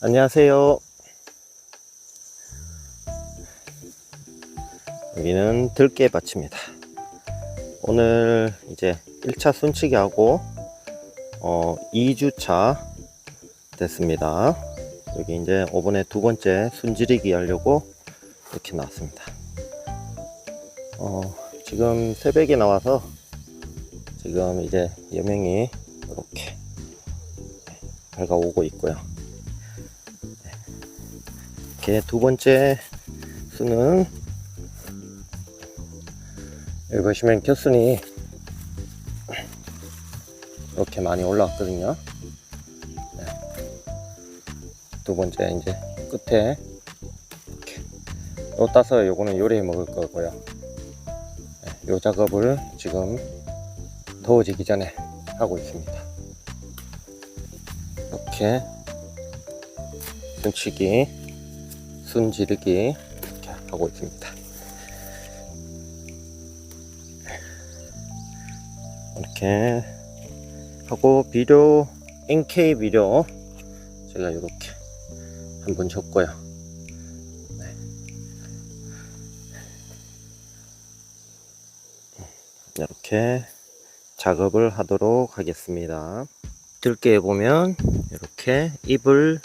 안녕하세요. 여기는 들깨밭입니다. 오늘 이제 1차 순치기 하고 어 2주차 됐습니다. 여기 이제 이번에 두 번째 순지리기 하려고 이렇게 나왔습니다. 어 지금 새벽에 나와서 지금 이제 여명이 이렇게 밝아오고 있고요. 이렇게 두 번째 수는 여기 보시면 켜순이 이렇게 많이 올라왔거든요. 네. 두 번째 이제 끝에 이렇게 요 따서 요거는 요리해 먹을 거고요. 네, 요 작업을 지금 더워지기 전에 하고 있습니다. 이렇게 순치기, 순지르기 이렇게 하고 있습니다. 이렇게 하고 비료 NK 비료 제가 이렇게 한번 줬고요. 네. 이렇게 작업을 하도록 하겠습니다. 들깨에 보면 이렇게 잎을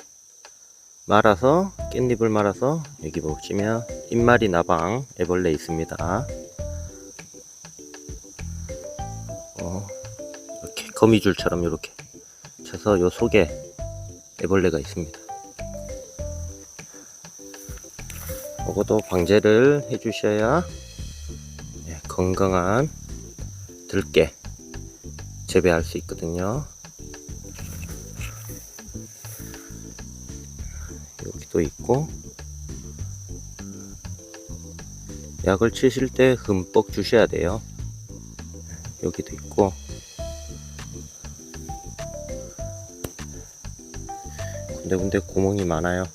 말아서 깻잎을 말아서 여기 보시면 잎말이 나방 애벌레 있습니다. 어, 이렇게 거미줄처럼 이렇게 쳐서 요 속에 애벌레가 있습니다. 이것도 방제를 해 주셔야 예, 건강한 들깨 재배할 수 있거든요. 여기도 있고 약을 치실 때 흠뻑 주셔야 돼요. 여기도 있고 군데군데 구멍이 많아요.